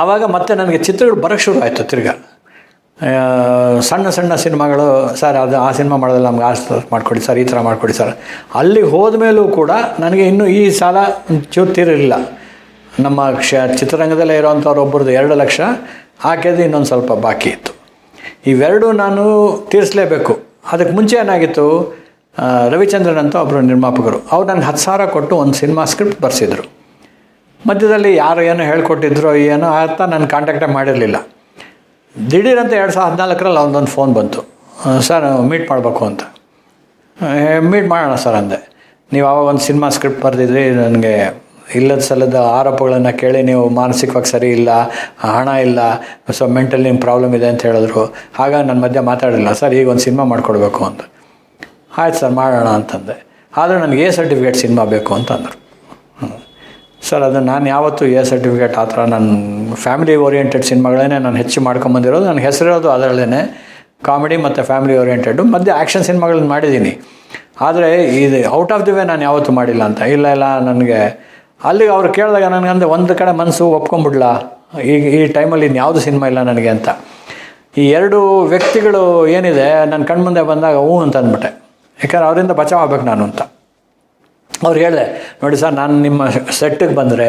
ಆವಾಗ ಮತ್ತೆ ನನಗೆ ಚಿತ್ರಗಳು ಬರೋಕ್ಕೆ ಶುರು ಆಯಿತು ತಿರ್ಗಾ. ಸಣ್ಣ ಸಣ್ಣ ಸಿನಿಮಾಗಳು, ಸರ್, ಅದು ಆ ಸಿನಿಮಾ ಮಾಡೋದಲ್ಲ, ನಮ್ಗೆ ಆ ಮಾಡ್ಕೊಡಿ, ಸರ್, ಈ ಥರ ಮಾಡಿಕೊಡಿ, ಸರ್. ಅಲ್ಲಿ ಹೋದ ಮೇಲೂ ಕೂಡ ನನಗೆ ಇನ್ನೂ ಈ ಸಾಲ ಚೂರು ತೀರಿರಲಿಲ್ಲ ನಮ್ಮ ಕ್ಷ, ಚಿತ್ರರಂಗದಲ್ಲೇ ಇರೋವಂಥವ್ರು ಒಬ್ಬರದ್ದು ಎರಡು ಲಕ್ಷ ಹಾಕಿದ್ದು ಇನ್ನೊಂದು ಸ್ವಲ್ಪ ಬಾಕಿ ಇತ್ತು. ಇವೆರಡು ನಾನು ತೀರಿಸಲೇಬೇಕು. ಅದಕ್ಕೆ ಮುಂಚೆ ಏನಾಗಿತ್ತು ರವಿಚಂದ್ರನ್ ಅಂತ ಒಬ್ಬರು ನಿರ್ಮಾಪಕರು, ಅವ್ರು ನನಗೆ ಹತ್ತು ಸಾವಿರ ಕೊಟ್ಟು ಒಂದು ಸಿನಿಮಾ ಸ್ಕ್ರಿಪ್ಟ್ ಬರೆಸಿದ್ರು. ಮಧ್ಯದಲ್ಲಿ ಯಾರು ಏನೋ ಹೇಳ್ಕೊಟ್ಟಿದ್ರು ಏನೋ ಅಂತ ನಾನು ಕಾಂಟ್ಯಾಕ್ಟೇ ಮಾಡಿರಲಿಲ್ಲ. ದಿಢೀರಂತ ಎರಡು ಸಾವಿರದ ಹದಿನಾಲ್ಕರಲ್ಲಿ ಅವನೊಂದು ಫೋನ್ ಬಂತು. ಸರ್ ಮೀಟ್ ಮಾಡಬೇಕು ಅಂತ. ಮೀಟ್ ಮಾಡೋಣ ಸರ್, ಅಂದೆ. ನೀವು ಆವಾಗ ಒಂದು ಸಿನಿಮಾ ಸ್ಕ್ರಿಪ್ಟ್ ಬರೆದಿದ್ರಿ, ನನಗೆ ಇಲ್ಲದ ಸಲದ ಆರೋಪಗಳನ್ನು ಕೇಳಿ ನೀವು ಮಾನಸಿಕವಾಗಿ ಸರಿ ಇಲ್ಲ, ಹಣ ಇಲ್ಲ ಸೊ ಮೆಂಟಲ್ ನಿಮ್ಮ ಪ್ರಾಬ್ಲಮ್ ಇದೆ ಅಂತ ಹೇಳಿದ್ರು. ಆಗ ನನ್ನ ಮಧ್ಯೆ ಮಾತಾಡಿಲ್ಲ ಸರ್, ಈಗ ಒಂದು ಸಿನಿಮಾ ಮಾಡಿಕೊಡ್ಬೇಕು ಅಂತ. ಆಯ್ತು ಸರ್, ಮಾಡೋಣ, ಅಂತಂದೆ. ಆದರೆ ನನಗೆ ಎ ಸರ್ಟಿಫಿಕೇಟ್ ಸಿನಿಮಾ ಬೇಕು ಅಂತಂದರು ಸರ್ ಅದು ನಾನು ಯಾವತ್ತೂ ಎ ಸರ್ಟಿಫಿಕೇಟ್ ಆ ಥರ ನನ್ನ ಫ್ಯಾಮಿಲಿ ಓರಿಯೆಂಟೆಡ್ ಸಿನಿಮಾಗಳೇ ನಾನು ಹೆಚ್ಚು ಮಾಡ್ಕೊಂಬಂದಿರೋದು ನನ್ನ ಹೆಸರಿರೋದು ಅದರಲ್ಲೇ ಕಾಮಿಡಿ ಮತ್ತು ಫ್ಯಾಮಿಲಿ ಓರಿಯೆಂಟೆಡು ಮಧ್ಯೆ ಆ್ಯಕ್ಷನ್ ಸಿನಿಮಾಗಳನ್ನ ಮಾಡಿದ್ದೀನಿ ಆದರೆ ಇದು ಔಟ್ ಆಫ್ ದಿ ವೇ ನಾನು ಯಾವತ್ತೂ ಮಾಡಿಲ್ಲ ಅಂತ. ಇಲ್ಲ ಇಲ್ಲ, ನನಗೆ ಅಲ್ಲಿಗೆ ಅವ್ರು ಕೇಳಿದಾಗ ನನಗಂದ್ರೆ ಒಂದು ಕಡೆ ಮನಸ್ಸು ಒಪ್ಕೊಂಬಿಡ್ಲ? ಈಗ ಈ ಟೈಮಲ್ಲಿ ಇನ್ಯಾವುದು ಸಿನಿಮಾ ಇಲ್ಲ ನನಗೆ ಅಂತ. ಈ ಎರಡು ವ್ಯಕ್ತಿಗಳು ಏನಿದೆ ನನ್ನ ಕಣ್ಮುಂದೆ ಬಂದಾಗ ಹ್ಞೂ ಅಂತ ಅಂದ್ಬಿಟ್ಟೆ. ಯಾಕಂದ್ರೆ ಅವರಿಂದ ಬಚಾವ್ ಆಗ್ಬೇಕು ನಾನು ಅಂತ. ಅವ್ರು ಹೇಳಿದೆ, ನೋಡಿ ಸರ್, ನಾನು ನಿಮ್ಮ ಸೆಟ್ಟಿಗೆ ಬಂದರೆ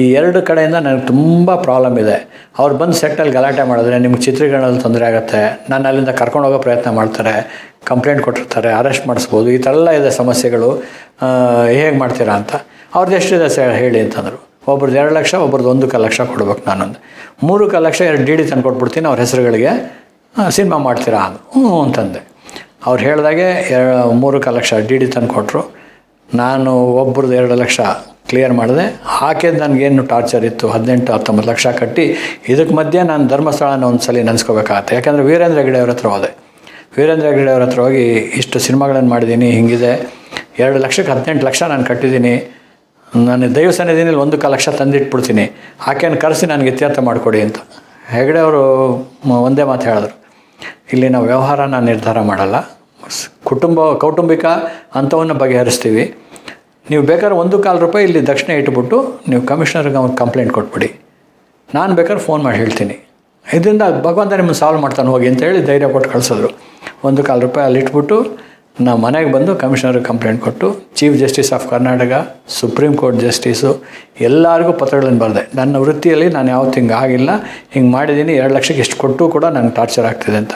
ಈ ಎರಡು ಕಡೆಯಿಂದ ನನಗೆ ತುಂಬ ಪ್ರಾಬ್ಲಮ್ ಇದೆ. ಅವ್ರು ಬಂದು ಸೆಟ್ಟಲ್ಲಿ ಗಲಾಟೆ ಮಾಡಿದ್ರೆ ನಿಮ್ಗೆ ಚಿತ್ರೀಕರಣದಲ್ಲಿ ತೊಂದರೆ ಆಗುತ್ತೆ. ನಾನು ಅಲ್ಲಿಂದ ಕರ್ಕೊಂಡು ಹೋಗೋ ಪ್ರಯತ್ನ ಮಾಡ್ತಾರೆ, ಕಂಪ್ಲೇಂಟ್ ಕೊಟ್ಟಿರ್ತಾರೆ, ಅರೆಸ್ಟ್ ಮಾಡಿಸ್ಬೋದು, ಈ ಥರ ಎಲ್ಲ ಇದೆ ಸಮಸ್ಯೆಗಳು. ಹೇಗೆ ಮಾಡ್ತೀರಾ ಅಂತ? ಅವ್ರದ್ದು ಎಷ್ಟಿದೆ ಸರ್, ಹೇಳಿ ಅಂತಂದರು. ಒಬ್ರದ್ದು ಎರಡು ಲಕ್ಷ, ಒಬ್ರದ್ದು ಒಂದು ಕಾಲು ಲಕ್ಷ ಕೊಡ್ಬೇಕು ನಾನೊಂದು. ಮೂರು ಕಾಲು ಲಕ್ಷ ಎರಡು ಡಿ ಡಿ ತಂದು ಕೊಟ್ಬಿಡ್ತೀನಿ, ಅವ್ರ ಹೆಸರುಗಳಿಗೆ ಸಿನಿಮಾ ಮಾಡ್ತೀರಾ ಅಂತ ಹ್ಞೂ ಅಂತಂದೆ. ಅವ್ರು ಹೇಳಿದಾಗೆ ಮೂರು ಕಾಲು ಲಕ್ಷ ಡಿ ಡಿ ತಂದು ಕೊಟ್ಟರು ನಾನು ಒಬ್ರದ್ದು ಎರಡು ಲಕ್ಷ ಕ್ಲಿಯರ್ ಮಾಡಿದೆ. ಆಕೆದು ನನಗೇನು ಟಾರ್ಚರ್ ಇತ್ತು? ಹದಿನೆಂಟು, ಹತ್ತೊಂಬತ್ತು ಲಕ್ಷ ಕಟ್ಟಿ ಇದಕ್ಕೆ ಮಧ್ಯೆ ನಾನು ಧರ್ಮಸ್ಥಳನ ಒಂದು ಸಲ ನೆನೆಸ್ಕೋಬೇಕಾಗತ್ತೆ. ಯಾಕಂದರೆ ವೀರೇಂದ್ರ ಹೆಗ್ಡೆ ಅವ್ರ ಹತ್ರ ಹೋದೆ. ವೀರೇಂದ್ರ ಹೆಗ್ಡೆ ಅವ್ರ ಹತ್ರ ಹೋಗಿ ಇಷ್ಟು ಸಿನಿಮಾಗಳನ್ನು ಮಾಡಿದ್ದೀನಿ, ಹಿಂಗಿದೆ. ಎರಡು ಲಕ್ಷಕ್ಕೆ ಹದಿನೆಂಟು ಲಕ್ಷ ನಾನು ಕಟ್ಟಿದ್ದೀನಿ. ನಾನು ದೈವ ಸನ್ನಿಧಿನಲ್ಲಿ ಒಂದು ಕಾಲು ಲಕ್ಷ ತಂದಿಟ್ಬಿಡ್ತೀನಿ. ಆಕೆಯನ್ನು ಕರೆಸಿ ನನಗೆ ಇತ್ಯರ್ಥ ಮಾಡಿಕೊಡಿ ಅಂತ. ಹೆಗಡೆ ಅವರು ಒಂದೇ ಮಾತು ಹೇಳಿದ್ರು. ಇಲ್ಲಿ ನಾವು ವ್ಯವಹಾರನ ನಿರ್ಧಾರ ಮಾಡಲ್ಲ. ಕುಟುಂಬ, ಕೌಟುಂಬಿಕ ಅಂಥವನ್ನು ಬಗೆಹರಿಸ್ತೀವಿ. ನೀವು ಬೇಕಾದ್ರೆ ಒಂದು ಕಾಲು ರೂಪಾಯಿ ಇಲ್ಲಿ ದಕ್ಷಿಣ ಇಟ್ಬಿಟ್ಟು ನೀವು ಕಮಿಷನರ್ಗೆ ಅವ್ನು ಕಂಪ್ಲೇಂಟ್ ಕೊಟ್ಬಿಡಿ. ನಾನು ಬೇಕಾದ್ರೆ ಫೋನ್ ಮಾಡಿ ಹೇಳ್ತೀನಿ. ಇದರಿಂದ ಭಗವಂತ ನಿಮ್ಮನ್ನು ಸಾಲ್ವ್ ಮಾಡ್ತಾನೆ ಹೋಗಿ ಅಂತ ಹೇಳಿ ಧೈರ್ಯ ಕೊಟ್ಟು ಕಳಿಸಿದ್ರು. ಒಂದು ಕಾಲು ರೂಪಾಯಿ ಅಲ್ಲಿ ಇಟ್ಬಿಟ್ಟು ನಾ ಮನೆಗೆ ಬಂದು ಕಮಿಷನರ್ಗೆ ಕಂಪ್ಲೇಂಟ್ ಕೊಟ್ಟು chief justice of Karnataka Supreme Court justice ಎಲ್ಲರಿಗೂ ಪತ್ರಗಳನ್ನು ಬರೆದೆ. ನನ್ನ ವೃತ್ತಿಯಲ್ಲಿ ನಾನು ಯಾವತ್ತು ಹಿಂಗೆ ಆಗಿಲ್ಲ. ಹಿಂಗೆ ಮಾಡಿದ್ದೀನಿ. ಎರಡು ಲಕ್ಷಕ್ಕೆ ಇಷ್ಟು ಕೊಟ್ಟು ಕೂಡ ನಂಗೆ ಟಾರ್ಚರ್ ಆಗ್ತಿದೆ ಅಂತ.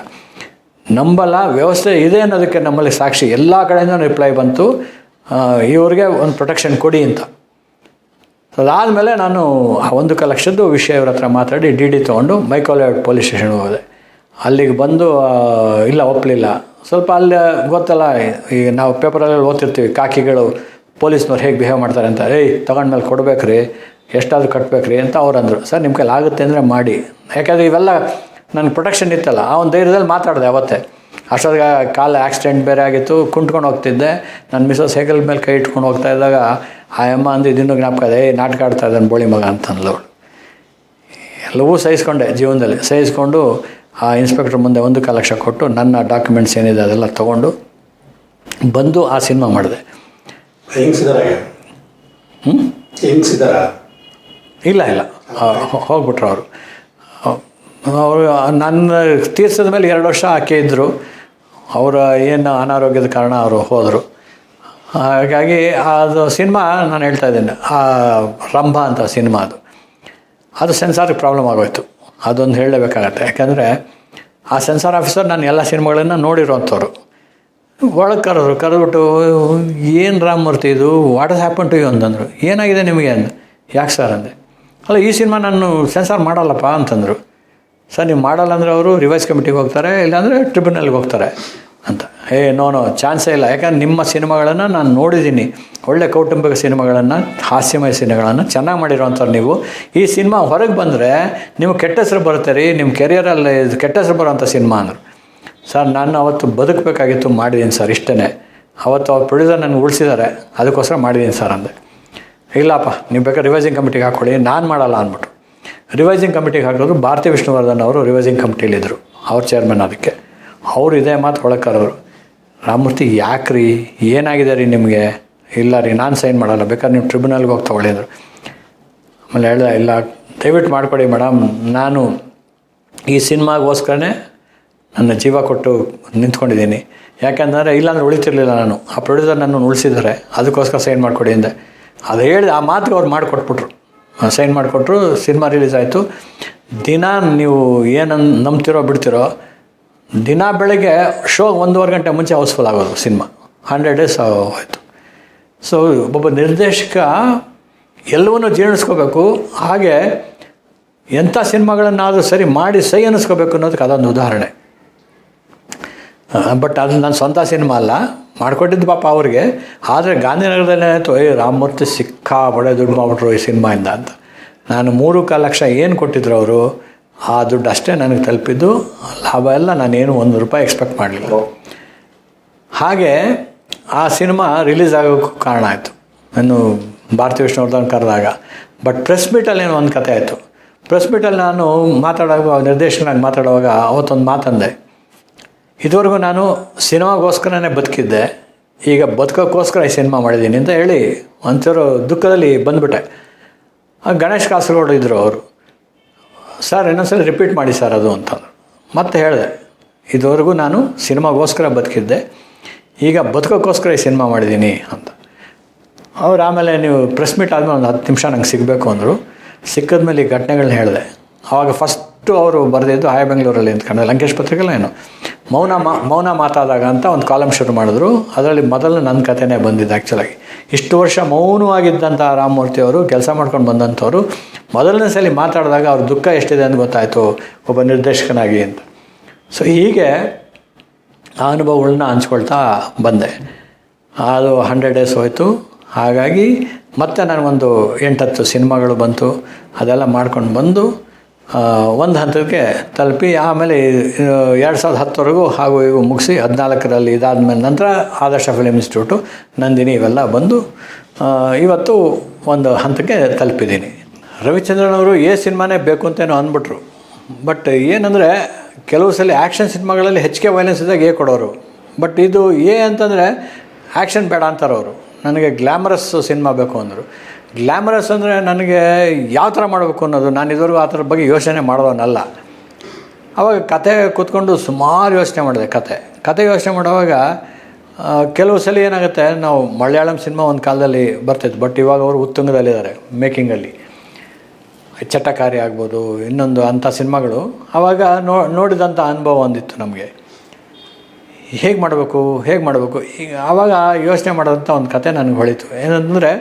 ನಂಬಲ್ಲ, ವ್ಯವಸ್ಥೆ ಇದೆ ಅನ್ನೋದಕ್ಕೆ ನಮ್ಮಲ್ಲಿ ಸಾಕ್ಷಿ. ಎಲ್ಲ ಕಡೆಯಿಂದ ರಿಪ್ಲೈ ಬಂತು. ಇವ್ರಿಗೆ ಒಂದು ಪ್ರೊಟೆಕ್ಷನ್ ಕೊಡಿ ಅಂತ. ಅದಾದಮೇಲೆ ನಾನು ಆ ಒಂದು ಲಕ್ಷದ್ದು ವಿಷಯ ಇವ್ರ ಹತ್ರ ಮಾತಾಡಿ ಡಿ ಡಿ ತೊಗೊಂಡು ಮೈಕೋಲೇಔಟ್ ಪೊಲೀಸ್ ಸ್ಟೇಷನ್ಗೆ ಹೋದೆ. ಅಲ್ಲಿಗೆ ಬಂದು ಇಲ್ಲ ಒಪ್ಪಲಿಲ್ಲ ಸ್ವಲ್ಪ ಅಲ್ಲಿ ಗೊತ್ತಲ್ಲ ಈಗ ನಾವು ಪೇಪರಲ್ಲಿ ಓದ್ತಿರ್ತೀವಿ, ಕಾಕಿಗಳು ಪೊಲೀಸ್ನವ್ರು ಹೇಗೆ ಬಿಹೇವ್ ಮಾಡ್ತಾರೆ ಅಂತ. ಏಯ್, ತೊಗೊಂಡ್ಮೇಲೆ ಕೊಡ್ಬೇಕ್ರಿ, ಎಷ್ಟಾದರೂ ಕಟ್ಬೇಕ್ರಿ ಅಂತ ಅವ್ರು ಅಂದರು. ಸರ್ ನಿಮ್ಮ ಕೈಲಿ ಆಗುತ್ತೆ ಅಂದರೆ ಮಾಡಿ. ಯಾಕಂದರೆ ಇವೆಲ್ಲ ನನಗೆ ಪ್ರೊಟೆಕ್ಷನ್ ಇತ್ತಲ್ಲ, ಆ ಒಂದು ಧೈರ್ಯದಲ್ಲಿ ಮಾತಾಡಿದೆ ಅವತ್ತೇ. ಅಷ್ಟೊತ್ತಿಗೆ ಕಾಲು ಆಕ್ಸಿಡೆಂಟ್ ಬೇರೆ ಆಗಿತ್ತು ಕುಂಟ್ಕೊಂಡು ಹೋಗ್ತಿದ್ದೆ. ನನ್ನ ಮಿಸಸ್ ಸೈಕಲ್ ಮೇಲೆ ಕೈ ಇಟ್ಕೊಂಡು ಹೋಗ್ತಾ ಇದ್ದಾಗ ಆ ಅಮ್ಮ ಅಂದು ಇದನ್ನು ಜ್ಞಾಪಕ ಇದೆ ಏ ನಾಟಕ ಆಡ್ತಾ ಇದ್ದಾನೆ ಬೋಳಿ ಮಗ ಅಂತ ಅಂದ್ಲವಳು ಎಲ್ಲವೂ ಸಹಿಸ್ಕೊಂಡೆ ಜೀವನದಲ್ಲಿ. ಸಹಿಸ್ಕೊಂಡು ಆ ಇನ್ಸ್ಪೆಕ್ಟ್ರ್ ಮುಂದೆ ಒಂದು ಕಲಕ್ಷ ಲಕ್ಷ ಕೊಟ್ಟು ನನ್ನ ಡಾಕ್ಯುಮೆಂಟ್ಸ್ ಏನಿದೆ ಅದೆಲ್ಲ ತೊಗೊಂಡು ಬಂದು ಆ ಸಿನಿಮಾ ಮಾಡಿದೆ. ಇಲ್ಲ ಇಲ್ಲ. ಹೋಗ್ಬಿಟ್ರು ಅವರು. ಅವರು ನನ್ನ ತೀರ್ಸಿದ ಮೇಲೆ ಎರಡು ವರ್ಷ ಆಕೆ ಇದ್ದರು ಅವರ ಏನು ಅನಾರೋಗ್ಯದ ಕಾರಣ ಅವರು ಹೋದರು. ಹಾಗಾಗಿ ಅದು ಸಿನಿಮಾ ನಾನು ಹೇಳ್ತಾ ಇದ್ದೇನೆ, ಆ ರಂಭ ಅಂತ ಸಿನಿಮಾ ಅದು. ಅದು ಸೆನ್ಸಾರ್ಗೆ ಪ್ರಾಬ್ಲಮ್ ಆಗೋಯ್ತು. ಅದೊಂದು ಹೇಳಲೇಬೇಕಾಗತ್ತೆ. ಯಾಕೆಂದರೆ ಆ ಸೆನ್ಸಾರ್ ಆಫೀಸರ್ ನಾನು ಎಲ್ಲ ಸಿನಿಮಾಗಳನ್ನು ನೋಡಿರೋಂಥವ್ರು ಒಳಗೆ ಕರೆದ್ರು, ಕರೆದ್ಬಿಟ್ಟು, ಏನು ರಾಮಮೂರ್ತಿ ಇದು? What is happen to you ಅಂತಂದರು. ಏನಾಗಿದೆ ನಿಮಗೆ? ಅಂದ. ಯಾಕೆ ಸರ್? ಅಂದೆ. ಅಲ್ಲ, ಈ ಸಿನಿಮಾ ನಾನು ಸೆನ್ಸಾರ್ ಮಾಡಲ್ಲಪ್ಪ? ಅಂತಂದರು. ಸರ್, ನೀವು ಮಾಡಲ್ಲ ಅಂದರೆ ಅವರು ರಿವೈಸ್ ಕಮಿಟಿಗೆ ಹೋಗ್ತಾರೆ, ಇಲ್ಲಾಂದರೆ ಟ್ರಿಬ್ಯುನಲ್ಗೆ ಹೋಗ್ತಾರೆ. ಅಂತ. ಏ, ನೋ ನೋ, ಚಾನ್ಸೇ ಇಲ್ಲ. ಯಾಕಂದ್ರೆ ನಿಮ್ಮ ಸಿನಿಮಾಗಳನ್ನು ನಾನು ನೋಡಿದ್ದೀನಿ. ಒಳ್ಳೆ ಕೌಟುಂಬಿಕ ಸಿನಿಮಾಗಳನ್ನು, ಹಾಸ್ಯಮಯ ಸಿನಿಮಾಗಳನ್ನು ಚೆನ್ನಾಗಿ ಮಾಡಿರೋಂಥವ್ರು ನೀವು. ಈ ಸಿನಿಮಾ ಹೊರಗೆ ಬಂದರೆ ನಿಮ್ಗೆ ಕೆಟ್ಟ ಹೆಸರು ಬರುತ್ತೆ ರೀ. ನಿಮ್ಮ ಕೆರಿಯರಲ್ಲಿ ಕೆಟ್ಟ ಹೆಸರು ಬರೋಂಥ ಸಿನಿಮಾ ಅಂದರು. ಸರ್, ನಾನು ಅವತ್ತು ಬದುಕಬೇಕಾಗಿತ್ತು ಮಾಡಿದ್ದೀನಿ ಸರ್ ಇಷ್ಟೇ ಅವತ್ತು ಅವ್ರ ಪ್ರೊಡ್ಯೂಸರ್ ನನಗೆ ಉಳಿಸಿದ್ದಾರೆ. ಅದಕ್ಕೋಸ್ಕರ ಮಾಡಿದ್ದೀನಿ ಸರ್ ಅಂದೆ. ಇಲ್ಲಪ್ಪ, ನೀವು ಬೇಕಾದ್ರೆ ರಿವೈಸಿಂಗ್ ಕಮಿಟಿಗೆ ಹಾಕ್ಕೊಳ್ಳಿ ನಾನು ಮಾಡಲ್ಲ ಅಂದ್ಬಿಟ್ಟು. ರಿವೈಸಿಂಗ್ ಕಮಿಟಿಗೆ ಹಾಕಿದ್ರು ಭಾರತಿ ವಿಷ್ಣುವರ್ಧನ್ ಅವರು ರಿವೈಸಿಂಗ್ ಕಮಿಟಿಲಿದ್ದರು ಅವ್ರ ಚೇರ್ಮನ್ ಅದಕ್ಕೆ. ಅವ್ರು ಇದೇ ಮಾತು ಒಳಗೆ ರಾಮಮೂರ್ತಿ ಯಾಕೆ ಯಾಕ್ರಿ? ಏನಾಗಿದೆ ರೀ ನಿಮಗೆ? ಇಲ್ಲ ರೀ, ನಾನು ಸೈನ್ ಮಾಡಲ್ಲ. ಬೇಕಾದ್ರೆ ನೀವು ಟ್ರಿಬ್ಯುನಲ್ಗೆ ಹೋಗಿ ತೊಗೊಳಿದ್ರು ಆಮೇಲೆ ಹೇಳ್ದೆ, ಇಲ್ಲ, ದಯವಿಟ್ಟು ಮಾಡಿಕೊಡಿ ಮೇಡಮ್. ನಾನು ಈ ಸಿನಿಮಾಗೋಸ್ಕರನೇ ನನ್ನ ಜೀವ ಕೊಟ್ಟು ನಿಂತ್ಕೊಂಡಿದ್ದೀನಿ. ಯಾಕೆಂದರೆ ಇಲ್ಲಾಂದ್ರೆ ಉಳಿತಿರಲಿಲ್ಲ ನಾನು. ಆ ಪ್ರೊಡ್ಯೂಸರ್ ನನ್ನ ಉಳಿಸಿದ್ದಾರೆ. ಅದಕ್ಕೋಸ್ಕರ ಸೈನ್ ಮಾಡಿಕೊಡಿ ಅಂದೆ. ಅದು ಹೇಳಿ ಆ ಮಾತಿಗೆ ಅವ್ರು ಮಾಡಿಕೊಟ್ಬಿಟ್ರು. ಸೈನ್ ಮಾಡಿಕೊಟ್ರು, ಸಿನಿಮಾ ರಿಲೀಸ್ ಆಯಿತು. ದಿನ ನೀವು ಏನನ್ನು ನಂಬ್ತಿರೋ ಬಿಡ್ತಿರೋ ದಿನ ಬೆಳಗ್ಗೆ ಶೋ ಒಂದೂವರೆ ಗಂಟೆ ಮುಂಚೆ ಹೌಸ್ಫುಲ್ ಆಗೋದು ಸಿನಿಮಾ. ಹಂಡ್ರೆಡ್ ಡೇಸ್ ಆಯಿತು. ಸೊ ಒಬ್ಬ ನಿರ್ದೇಶಕ ಎಲ್ಲವನ್ನೂ ಜೀರ್ಣಿಸ್ಕೋಬೇಕು, ಹಾಗೆ ಎಂಥ ಸಿನಿಮಾಗಳನ್ನಾದರೂ ಸರಿ ಮಾಡಿ ಸೈ ಅನ್ನಿಸ್ಕೋಬೇಕು ಅನ್ನೋದಕ್ಕೆ ಅದೊಂದು ಉದಾಹರಣೆ. ಬಟ್ ಅದು ನನ್ನ ಸ್ವಂತ ಸಿನಿಮಾ ಅಲ್ಲ. ಮಾಡಿಕೊಟ್ಟಿದ್ದು ಪಾಪ ಅವ್ರಿಗೆ. ಆದರೆ ಗಾಂಧಿನಗರದಲ್ಲೇ ಆಯಿತು, ಏ, ರಾಮಮೂರ್ತಿ ಸಿಕ್ಕಾಬಡೆ ದುಡ್ಡು ಮಾಡ್ಬಿಟ್ರು ಈ ಸಿನಿಮಾಯಿಂದ ಅಂತ. ನಾನು ಮೂರು ಕಾಲು ಲಕ್ಷ ಏನು ಕೊಟ್ಟಿದ್ರು ಅವರು? ಆ ದುಡ್ಡು ಅಷ್ಟೇ ನನಗೆ ತಲುಪಿದ್ದು, ಲಾಭ ಎಲ್ಲ ನಾನೇನು ಒಂದು ರೂಪಾಯಿ ಎಕ್ಸ್ಪೆಕ್ಟ್ ಮಾಡಲಿಲ್ಲ. ಹಾಗೆ ಆ ಸಿನಿಮಾ ರಿಲೀಸ್ ಆಗೋಕ್ಕೂ ಕಾರಣ ಆಯಿತು. ನಾನು ಭಾರತಿ ವಿಷ್ಣುವರ್ಧನ್ ಕರೆದಾಗ. ಬಟ್ ಪ್ರೆಸ್ ಮೀಟಲ್ಲಿ ಏನೋ ಒಂದು ಕತೆ ಆಯಿತು. ಪ್ರೆಸ್ ಮೀಟಲ್ಲಿ ನಾನು ಮಾತಾಡುವಾಗ ನಿರ್ದೇಶನಾಗಿ ಮಾತಾಡುವಾಗ ಅವತ್ತೊಂದು ಮಾತಂದೆ. ಇದುವರೆಗೂ ನಾನು ಸಿನಿಮಾಗೋಸ್ಕರನೇ ಬದುಕಿದ್ದೆ. ಈಗ ಬದುಕೋಕ್ಕೋಸ್ಕರ ಈ ಸಿನಿಮಾ ಮಾಡಿದ್ದೀನಿ ಅಂತ ಹೇಳಿ ಒಂಚೂರು ದುಃಖದಲ್ಲಿ ಬಂದುಬಿಟ್ಟೆ. ಗಣೇಶ್ ಕಾಸರಗೋಡು ಇದ್ದರು ಅವರು. ಸರ್ ಇನ್ನೊಂದ್ಸಲ ರಿಪೀಟ್ ಮಾಡಿ ಸರ್ ಅದು ಅಂತ ಮತ್ತೆ ಹೇಳಿದೆ, ಇದುವರೆಗೂ ನಾನು ಸಿನಿಮಾಗೋಸ್ಕರ ಬದುಕಿದ್ದೆ, ಈಗ ಬದುಕೋಕ್ಕೋಸ್ಕರ ಈ ಸಿನಿಮಾ ಮಾಡಿದ್ದೀನಿ ಅಂತ. ಅವ್ರು ಆಮೇಲೆ ನೀವು ಪ್ರೆಸ್ ಮೀಟ್ ಆದಮೇಲೆ ಒಂದು ಹತ್ತು ನಿಮಿಷ ನಂಗೆ ಸಿಗಬೇಕು ಅಂದರು. ಸಿಕ್ಕದ್ಮೇಲೆ ಈ ಘಟನೆಗಳನ್ನ ಹೇಳಿದೆ. ಆವಾಗ ಫಸ್ಟು ಅವರು ಬರೆದಿದ್ದು ಹಾಯ್ ಬೆಂಗಳೂರಲ್ಲಿ ಅಂತ ಕಂಡ ಲಂಕೇಶ್ ಪತ್ರಿಕೆಲ್ಲ ಏನು. ಮೌನ ಮಾ, ಮೌನ ಮಾತಾದಾಗ ಅಂತ ಒಂದು ಕಾಲಮ್ ಶುರು ಮಾಡಿದ್ರು. ಅದರಲ್ಲಿ ಮೊದಲು ನನ್ನ ಕಥೆನೇ ಬಂದಿದ್ದು ಆ್ಯಕ್ಚುಲಾಗಿ ಇಷ್ಟು ವರ್ಷ ಮೌನವಾಗಿದ್ದಂಥ ರಾಮಮೂರ್ತಿ ಅವರು ಕೆಲಸ ಮಾಡ್ಕೊಂಡು ಬಂದಂಥವ್ರು ಮೊದಲನೇ ಸಲ ಮಾತಾಡಿದಾಗ ಅವ್ರ ದುಃಖ ಎಷ್ಟಿದೆ ಅಂತ ಗೊತ್ತಾಯಿತು, ಒಬ್ಬ ನಿರ್ದೇಶಕನಾಗಿ ಅಂತ. ಸೊ ಹೀಗೆ ಆ ಅನುಭವಗಳನ್ನ ಹಂಚ್ಕೊಳ್ತಾ ಬಂದೆ. ಅದು ಹಂಡ್ರೆಡ್ ಡೇಸ್ ಹೋಯಿತು. ಹಾಗಾಗಿ ಮತ್ತೆ ನನಗೊಂದು ಎಂಟತ್ತು ಸಿನಿಮಾಗಳು ಬಂತು. ಅದೆಲ್ಲ ಮಾಡ್ಕೊಂಡು ಬಂದು ಒಂದು ಹಂತಕ್ಕೆ ತಲುಪಿ ಆಮೇಲೆ ಎರಡು ಸಾವಿರದ ಹತ್ತವರೆಗೂ ಹಾಗೂ ಇವು ಮುಗಿಸಿ ಹದಿನಾಲ್ಕರಲ್ಲಿ ಇದಾದ್ಮೇಲೆ ನಂತರ ಆದರ್ಶ ಫಿಲಿಮ್ ಇನ್ಸ್ಟಿಟ್ಯೂಟು ನಂದಿನಿ ಇವೆಲ್ಲ ಬಂದು ಇವತ್ತು ಒಂದು ಹಂತಕ್ಕೆ ತಲುಪಿದ್ದೀನಿ. ರವಿಚಂದ್ರನ್ ಅವರು ಏ ಸಿನಿಮಾನೇ ಬೇಕು ಅಂತೇನೋ ಅಂದ್ಬಿಟ್ರು. ಬಟ್ ಏನಂದರೆ, ಕೆಲವು ಸಲ ಆ್ಯಕ್ಷನ್ ಸಿನಿಮಾಗಳಲ್ಲಿ ಹೆಚ್ಚಿಗೆ ವೈಲೆನ್ಸ್ ಇದ್ದಾಗ ಏ ಕೊಡೋರು. ಬಟ್ ಇದು ಏ ಅಂತಂದರೆ ಆ್ಯಕ್ಷನ್ ಬೇಡ ಅಂತಾರೆ ಅವರು ನನಗೆ ಗ್ಲ್ಯಾಮರಸ್ ಸಿನಿಮಾ ಬೇಕು ಅಂದರು. ಗ್ಲ್ಯಾಮರಸ್ ಅಂದರೆ ನನಗೆ ಯಾವ ಥರ ಮಾಡಬೇಕು ಅನ್ನೋದು, ನಾನು ಇದುವರೆಗೂ ಆ ಥರ ಬಗ್ಗೆ ಯೋಚನೆ ಮಾಡೋನಲ್ಲ ಆವಾಗ ಕತೆ ಕೂತ್ಕೊಂಡು ಸುಮಾರು ಯೋಚನೆ ಮಾಡಿದೆ, ಕತೆ. ಕತೆ ಯೋಚನೆ ಮಾಡುವಾಗ ಕೆಲವು ಸಲ ಏನಾಗುತ್ತೆ, ನಾವು ಮಲಯಾಳಂ ಸಿನಿಮಾ ಒಂದು ಕಾಲದಲ್ಲಿ ಬರ್ತಿತ್ತು, ಬಟ್ ಇವಾಗ ಅವರು ಉತ್ತುಂಗದಲ್ಲಿದ್ದಾರೆ ಮೇಕಿಂಗಲ್ಲಿ ಚಟಕಾರಿ ಆಗ್ಬೋದು, ಇನ್ನೊಂದು ಅಂಥ ಸಿನಿಮಾಗಳು. ಆವಾಗ ನೋ, ನೋಡಿದಂಥ ಅನುಭವ ಒಂದಿತ್ತು ನಮಗೆ. ಹೇಗೆ ಮಾಡಬೇಕು ಹೇಗೆ ಮಾಡಬೇಕು ಈಗ ಆವಾಗ ಯೋಚನೆ ಮಾಡೋದಂಥ ಒಂದು ಕತೆ ನನಗೆ ಹೊಳಿತು. ಏನಂದರೆ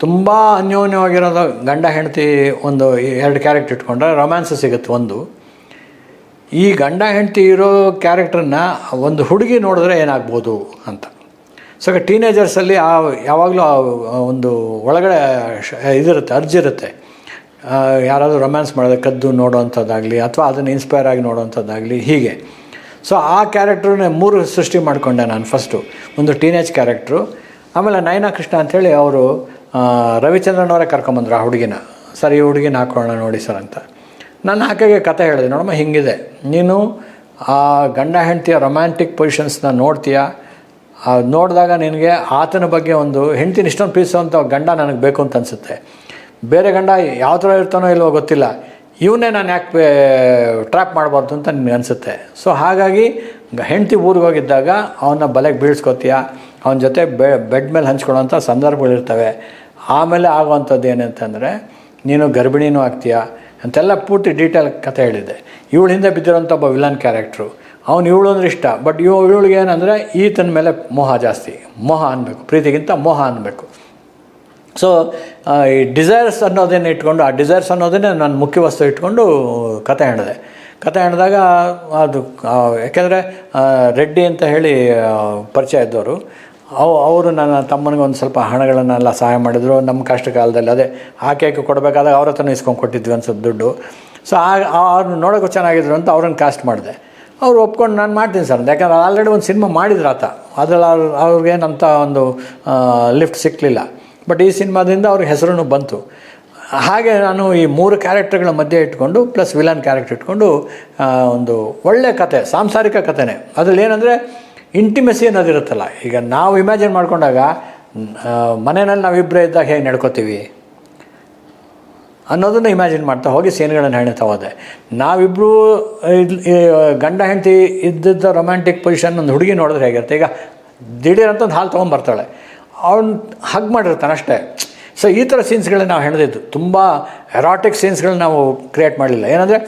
ತುಂಬ ಅನ್ಯೋನ್ಯವಾಗಿರೋದು ಗಂಡ ಹೆಂಡತಿ ಒಂದು ಎರಡು ಕ್ಯಾರೆಕ್ಟರ್ ಇಟ್ಕೊಂಡ್ರೆ ರೊಮ್ಯಾನ್ಸ್ ಸಿಗುತ್ತೆ ಒಂದು. ಈ ಗಂಡ ಹೆಂಡತಿ ಇರೋ ಕ್ಯಾರೆಕ್ಟ್ರನ್ನ ಒಂದು ಹುಡುಗಿ ನೋಡಿದ್ರೆ ಏನಾಗ್ಬೋದು ಅಂತ. ಸೊ ಟೀನೇಜರ್ಸಲ್ಲಿ ಆ ಯಾವಾಗಲೂ ಒಂದು ಒಳಗಡೆ ಇದಿರುತ್ತೆ ಅರ್ಜಿ ಇರುತ್ತೆ. ಆ, ಯಾರಾದರೂ ರೊಮ್ಯಾನ್ಸ್ ಮಾಡಿದ್ರೆ ಕದ್ದು ನೋಡೋವಂಥದ್ದಾಗಲಿ ಅಥವಾ ಅದನ್ನು ಇನ್ಸ್ಪೈರ್ ಆಗಿ ನೋಡೋವಂಥದ್ದಾಗಲಿ ಹೀಗೆ. ಸೊ ಆ ಕ್ಯಾರೆಕ್ಟ್ರನ್ನೇ ಮೂರು ಸೃಷ್ಟಿ ಮಾಡಿಕೊಂಡೆ ನಾನು ಫಸ್ಟು ಒಂದು ಟೀನೇಜ್ ಕ್ಯಾರೆಕ್ಟ್ರು ಆಮೇಲೆ ನಯನಾ ಕೃಷ್ಣ ಅಂಥೇಳಿ ಅವರು ರವಿಚಂದ್ರನ್ ಅವರೇ ಕರ್ಕೊಂಬಂದ್ರು ಆ ಹುಡುಗಿನ. ಸರ್, ಈ ಹುಡುಗಿನ ಹಾಕೊಳ್ಳೋಣ ನೋಡಿ ಸರ್ ಅಂತ. ನಾನು ಆಕೆಗೆ ಕತೆ ಹೇಳಿದೆ, ನೋಡಮ್ಮ, ಹಿಂಗಿದೆ. ನೀನು ಆ ಗಂಡ ಹೆಂಡತಿಯ ರೊಮ್ಯಾಂಟಿಕ್ ಪೊಸಿಷನ್ಸ್ನ ನೋಡ್ತೀಯಾ? ನೋಡಿದಾಗ ನಿನಗೆ ಆತನ ಬಗ್ಗೆ ಒಂದು ಹೆಂಡ್ತಿನ ಇಷ್ಟೊಂದು ಅಂತ ಗಂಡ ನನಗೆ ಬೇಕು ಅಂತ ಅನಿಸುತ್ತೆ. ಬೇರೆ ಗಂಡ ಯಾವ ಥರ ಇರ್ತಾನೋ ಇಲ್ವೋ ಗೊತ್ತಿಲ್ಲ. ಇವನ್ನೇ ನಾನು ಯಾಕೆ ಟ್ರ್ಯಾಪ್ ಮಾಡಬಾರ್ದು ಅಂತ ನಿನಗೆ ಅನಿಸುತ್ತೆ. ಸೊ ಹಾಗಾಗಿ ಹೆಂಡತಿ ಊರಿಗೆ ಹೋಗಿದ್ದಾಗ ಅವನ್ನ ಬಲೆಗೆ ಬೀಳ್ಸ್ಕೊತೀಯ? ಅವನ ಜೊತೆ ಬೆಡ್ ಮೇಲೆ ಹಂಚ್ಕೊಳ್ಳೋಂಥ ಸಂದರ್ಭಗಳಿರ್ತವೆ. ಆಮೇಲೆ ಆಗುವಂಥದ್ದು ಏನಂತಂದರೆ, ನೀನು ಗರ್ಭಿಣಿನೂ ಆಗ್ತೀಯಾ? ಅಂತೆಲ್ಲ ಪೂರ್ತಿ ಡೀಟೇಲ್ ಕಥೆ ಹೇಳಿದೆ. ಇವಳು ಹಿಂದೆ ಬಿದ್ದಿರೋಂಥ ಒಬ್ಬ ವಿಲನ್ ಕ್ಯಾರೆಕ್ಟ್ರು ಅವನು ಇವಳು ಅಂದ್ರೆ ಇಷ್ಟ. ಬಟ್ ಇವ್ ಇವಳಿಗೆ ಏನಂದರೆ, ಈತನ ಮೇಲೆ ಮೋಹ ಜಾಸ್ತಿ. ಮೋಹ ಅನ್ನಬೇಕು ಪ್ರೀತಿಗಿಂತ ಮೋಹ ಅನ್ನಬೇಕು ಸೊ ಈ ಡಿಸೈರ್ಸ್ ಅನ್ನೋದನ್ನು ಇಟ್ಕೊಂಡು, ಆ ಡಿಸೈರ್ಸ್ ಅನ್ನೋದನ್ನೇ ನಾನು ಮುಖ್ಯ ವಸ್ತು ಇಟ್ಕೊಂಡು ಕತೆ ಹೇಳಿದೆ. ಕತೆ ಹೇಳಿದಾಗ ಅದು ಯಾಕೆಂದರೆ ರೆಡ್ಡಿ ಅಂತ ಹೇಳಿ ಪರಿಚಯ ಇದ್ದವರು. ಅವು ಅವರು ನನ್ನ ತಮ್ಮನಿಗೆ ಒಂದು ಸ್ವಲ್ಪ ಹಣಗಳನ್ನೆಲ್ಲ ಸಹಾಯ ಮಾಡಿದರು. ನಮ್ಮ ಕಷ್ಟ ಕಾಲದಲ್ಲಿ ಅದೇ ಆಕೆಗೆ ಕೊಡಬೇಕಾದಾಗ ಅವ್ರ ಹತ್ರನೇ ಇಸ್ಕೊಂಡು ಕೊಟ್ಟಿದ್ವಿ ಒಂದು ಸ್ವಲ್ಪ ದುಡ್ಡು. ಸೊ ಆ ಅವ್ರು ನೋಡೋಕ್ಕೂ ಚೆನ್ನಾಗಿದ್ರು ಅಂತ ಅವ್ರನ್ನ ಕಾಸ್ಟ್ ಮಾಡಿದೆ. ಅವ್ರು ಒಪ್ಕೊಂಡು ನಾನು ಮಾಡ್ತೀನಿ ಸರ್. ಯಾಕಂದ್ರೆ ಆಲ್ರೆಡಿ ಒಂದು ಸಿನಿಮಾ ಮಾಡಿದ್ರು ಆತ. ಅದ್ರಲ್ಲಿ ಅವ್ರು ಅವ್ರಿಗೇನಂತ ಒಂದು ಲಿಫ್ಟ್ ಸಿಕ್ಕಲಿಲ್ಲ ಬಟ್ ಈ ಸಿನಿಮಾದಿಂದ ಅವ್ರಿಗೆ ಹೆಸರು ಬಂತು. ಹಾಗೆ ನಾನು ಈ ಮೂರು ಕ್ಯಾರೆಕ್ಟರ್ಗಳ ಮಧ್ಯೆ ಇಟ್ಕೊಂಡು ಪ್ಲಸ್ ವಿಲನ್ ಕ್ಯಾರೆಕ್ಟರ್ ಇಟ್ಕೊಂಡು ಒಂದು ಒಳ್ಳೆಯ ಕತೆ, ಸಾಂಸಾರಿಕ ಕಥೆನೇ ಅದರಲ್ಲಿ ಏನಂದರೆ ಇಂಟಿಮೆಸಿ ಅನ್ನೋದಿರುತ್ತಲ್ಲ. ಈಗ ನಾವು ಇಮ್ಯಾಜಿನ್ ಮಾಡಿಕೊಂಡಾಗ ಮನೆಯಲ್ಲಿ ನಾವಿಬ್ಬರೇ ಇದ್ದಾಗ ಹೇಗೆ ನಡ್ಕೋತೀವಿ? ಅನ್ನೋದನ್ನು ಇಮ್ಯಾಜಿನ್ ಮಾಡ್ತಾ ಹೋಗಿ ಸೀನ್ಗಳನ್ನು ಹೇಳ್ತಾ ಹೋದೆ. ನಾವಿಬ್ಬರು ಗಂಡ, ಹೆಂಡತಿ ಇದ್ದಿದ್ದ ರೊಮ್ಯಾಂಟಿಕ್ ಪೊಸಿಷನ್ ಒಂದು ಹುಡುಗಿ ನೋಡಿದ್ರೆ ಹೇಗಿರುತ್ತೆ? ಈಗ ದಿಢೀರಂತ ಒಂದು ಹಾಲು ತೊಗೊಂಬರ್ತಾಳೆ ಅವ್ನು ಹಗ್ ಮಾಡಿರ್ತಾನೆ ಅಷ್ಟೇ. ಸೊ ಈ ಥರ ಸೀನ್ಸ್ಗಳನ್ನ ನಾವು ಹೆಣೆದಿದ್ದು. ತುಂಬ ಎರಾಟಿಕ್ ಸೀನ್ಸ್ಗಳನ್ನ ನಾವು ಕ್ರಿಯೇಟ್ ಮಾಡಲಿಲ್ಲ. ಏನಂದರೆ,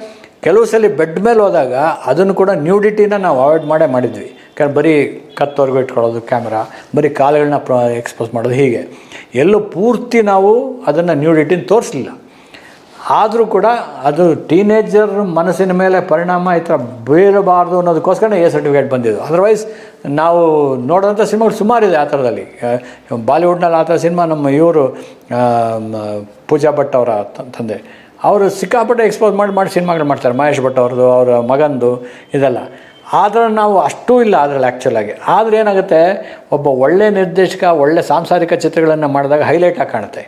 ಕೆಲವು ಸಲ ಬೆಡ್ ಮೇಲೆ ಹೋದಾಗ ಅದನ್ನು ಕೂಡ ನ್ಯೂಡಿಟಿನ ನಾವು ಅವಾಯ್ಡ್ ಮಾಡೇ ಮಾಡಿದ್ವಿ. ಯಾಕಂದ್ರೆ ಬರೀ ಕತ್ತವರೆಗೂ ಇಟ್ಕೊಳ್ಳೋದು ಕ್ಯಾಮ್ರಾ ಬರೀ ಕಾಲುಗಳನ್ನ ಪ್ರ ಎಕ್ಸ್ಪೋಸ್ ಮಾಡೋದು ಹೀಗೆ. ಎಲ್ಲೂ ಪೂರ್ತಿ ನಾವು ಅದನ್ನು ನ್ಯೂಡಿಟಿನ ತೋರಿಸಲಿಲ್ಲ. ಆದರೂ ಕೂಡ ಅದು ಟೀನೇಜರ್ ಮನಸ್ಸಿನ ಮೇಲೆ ಪರಿಣಾಮ ಈ ಥರ ಬೀರಬಾರ್ದು ಅನ್ನೋದಕ್ಕೋಸ್ಕರ ಎ ಸರ್ಟಿಫಿಕೇಟ್ ಬಂದಿದ್ದು. ಅದರ್ವೈಸ್ ನಾವು ನೋಡೋಂಥ ಸಿನಿಮಾಗಳು ಸುಮಾರಿದೆ ಆ ಥರದಲ್ಲಿ. ಬಾಲಿವುಡ್ನಲ್ಲಿ ಆ ಥರ ಸಿನಿಮಾ ನಮ್ಮ ಇವರು ಪೂಜಾ ಭಟ್ ಅವರ ತಂದೆ. ಅವರು ಸಿಕ್ಕಾಪಟ್ಟೆ ಎಕ್ಸ್ಪೋಸ್ ಮಾಡಿ ಮಾಡಿ ಸಿನಿಮಾಗಳು ಮಾಡ್ತಾರೆ. ಮಹೇಶ್ ಭಟ್ ಅವ್ರದ್ದು, ಅವರ ಮಗಂದು ಇದೆಲ್ಲ. ಆದರೆ ನಾವು ಅಷ್ಟೂ ಇಲ್ಲ ಅದರಲ್ಲಿ ಆ್ಯಕ್ಚುಲಾಗಿ ಆದರೆ ಏನಾಗುತ್ತೆ? ಒಬ್ಬ ಒಳ್ಳೆ ನಿರ್ದೇಶಕ, ಒಳ್ಳೆ ಸಾಂಸಾರಿಕ ಚಿತ್ರಗಳನ್ನು ಮಾಡಿದಾಗ ಹೈಲೈಟಾಗಿ ಕಾಣುತ್ತೆ.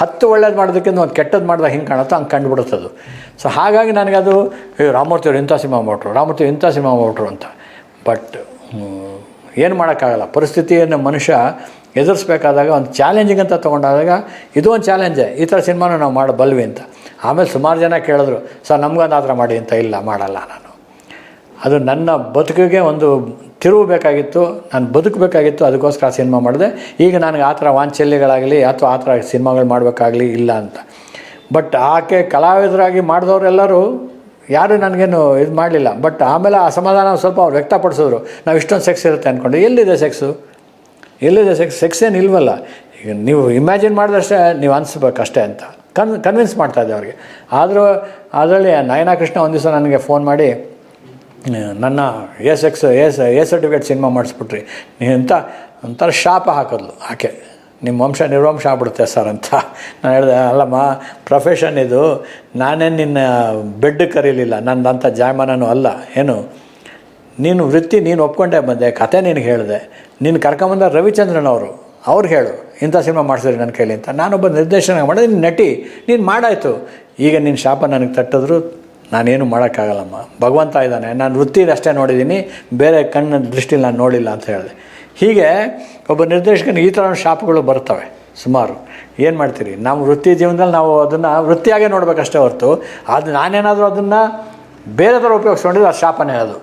ಹತ್ತು ಒಳ್ಳೇದು ಮಾಡೋದಕ್ಕಿಂತ ಒಂದು ಕೆಟ್ಟದ್ದು ಮಾಡಿದಾಗ ಹಿಂಗೆ ಕಾಣುತ್ತೋ ಹಂಗೆ ಕಂಡುಬಿಡುತ್ತದು. ಸೊ ಹಾಗಾಗಿ ನನಗದು ರಾಮೂರ್ತಿ ಅವರು ಇಂಥ ಸಿನಿಮಾ ಮಾಡ್ರು ರಾಮೂರ್ತಿ ಇಂಥ ಸಿನಿಮಾ ಮಾಡ್ರು ಅಂತ. ಬಟ್ ಏನು ಮಾಡೋಕ್ಕಾಗಲ್ಲ. ಪರಿಸ್ಥಿತಿಯನ್ನು ಮನುಷ್ಯ ಎದುರಿಸ್ಬೇಕಾದಾಗ, ಒಂದು ಚಾಲೆಂಜಿಂಗ್ ಅಂತ ತೊಗೊಂಡಾಗ ಇದು ಒಂದು ಚಾಲೆಂಜೇ ಈ ಥರ ಸಿನಿಮಾನ ನಾವು ಮಾಡಬಲ್ವಿ ಅಂತ. ಆಮೇಲೆ ಸುಮಾರು ಜನ ಕೇಳಿದ್ರು, ಸರ್, ನಮಗೊಂದು ಆ ಥರ ಮಾಡಿ ಅಂತ ಇಲ್ಲ, ಮಾಡಲ್ಲ ನಾನು. ಅದು ನನ್ನ ಬದುಕಿಗೆ ಒಂದು ತಿರುವು ಬೇಕಾಗಿತ್ತು, ನಾನು ಬದುಕಬೇಕಾಗಿತ್ತು, ಅದಕ್ಕೋಸ್ಕರ ಆ ಸಿನಿಮಾ ಮಾಡಿದೆ. ಈಗ ನನಗೆ ಆ ಥರ ವಾಂಚಲ್ಯಗಳಾಗಲಿ ಅಥವಾ ಆ ಥರ ಸಿನಿಮಾಗಳು ಮಾಡಬೇಕಾಗಲಿ ಇಲ್ಲ ಅಂತ. ಬಟ್ ಆಕೆ ಕಲಾವಿದರಾಗಿ ಮಾಡಿದವರೆಲ್ಲರೂ ಯಾರು ನನಗೇನು ಇದು ಮಾಡಲಿಲ್ಲ. ಬಟ್ ಆಮೇಲೆ ಅಸಮಾಧಾನ ಸಮಾಧಾನ ಸ್ವಲ್ಪ ಅವ್ರು ವ್ಯಕ್ತಪಡಿಸಿದ್ರು. ನಾವು ಇಷ್ಟೊಂದು ಸೆಕ್ಸ್ ಇರುತ್ತೆ ಅಂದ್ಕೊಂಡು ಎಲ್ಲಿದೆ ಸೆಕ್ಸು ಎಲ್ಲಿದೆ ಸೆಕ್ಸ್ ಸೆಕ್ಸ್ ಏನು ಇಲ್ವಲ್ಲ. ಈಗ ನೀವು ಇಮ್ಯಾಜಿನ್ ಮಾಡಿದಷ್ಟೇ ನೀವು ಅನಿಸ್ಬೇಕು ಅಷ್ಟೇ ಅಂತ. ಕನ್ ಕನ್ವಿನ್ಸ್ ಮಾಡ್ತಾ ಇದ್ದೆ ಅವ್ರಿಗೆ. ಆದರೂ ಅದರಲ್ಲಿ ನಯನಾ ಕೃಷ್ಣ ಒಂದು ದಿವಸ ನನಗೆ ಫೋನ್ ಮಾಡಿ ನನ್ನ S X S A certificate cinema ಮಾಡಿಸ್ಬಿಟ್ರಿ. ಅಂತ ಒಂಥರ ಶಾಪ ಹಾಕಿದ್ಲು ಆಕೆ. ನಿಮ್ಮ ವಂಶ ನಿರ್ವಂಶ ಆಗ್ಬಿಡುತ್ತೆ ಸರ್ ಅಂತ. ನಾನು ಹೇಳಿದೆ, ಅಲ್ಲಮ್ಮ ಪ್ರೊಫೆಷನ್ ಇದು. ನಾನೇ ನಿನ್ನ ಬೆಡ್ ಕರೀಲಿಲ್ಲ. ನಂದಂಥ ಜಾಯಮಾನನು ಅಲ್ಲ. ಏನು? ನೀನು ವೃತ್ತಿ ನೀನು ಒಪ್ಕೊಂಡೇ ಬಂದೆ. ಕತೆ ನಿನಗೆ ಹೇಳಿದೆ. ನೀನು ಕರ್ಕೊಂಬಂದ ರವಿಚಂದ್ರನ್ ಅವರು. ಅವ್ರು ಹೇಳು, ಇಂಥ ಸಿನಿಮಾ ಮಾಡಿಸಿದ್ರಿ ನನ್ನ ಕೈಲಿ ಅಂತ. ನಾನೊಬ್ಬ ನಿರ್ದೇಶನ ಮಾಡಿದೆ. ನೀನು ನಟಿ, ನೀನು ಮಾಡಾಯಿತು. ಈಗ ನಿನ್ನ ಶಾಪ ನನಗೆ ತಟ್ಟಿದ್ರು. ನಾನೇನು ಮಾಡೋಕ್ಕಾಗಲ್ಲಮ್ಮ. ಭಗವಂತ ಇದ್ದಾನೆ. ನಾನು ವೃತ್ತಿದಷ್ಟೇ ನೋಡಿದ್ದೀನಿ. ಬೇರೆ ಕಣ್ಣ ದೃಷ್ಟಿಲಿ ನಾನು ನೋಡಿಲ್ಲ ಅಂತ ಹೇಳಿದೆ. ಹೀಗೆ ಒಬ್ಬ ನಿರ್ದೇಶಕನಿಗೆ ಈ ಥರ ಶಾಪಗಳು ಬರ್ತವೆ. ಸುಮಾರು. ಏನು ಮಾಡ್ತೀರಿ? ನಾವು ವೃತ್ತಿ ಜೀವನದಲ್ಲಿ ನಾವು ಅದನ್ನು ವೃತ್ತಿಯಾಗೇ ನೋಡಬೇಕಷ್ಟೇ ಹೊರತು ಅದು ನಾನೇನಾದರೂ ಅದನ್ನು ಬೇರೆ ಥರ ಉಪಯೋಗಿಸ್ಕೊಂಡಿದ್ದು ಅದು ಶಾಪನೇ ಅದು.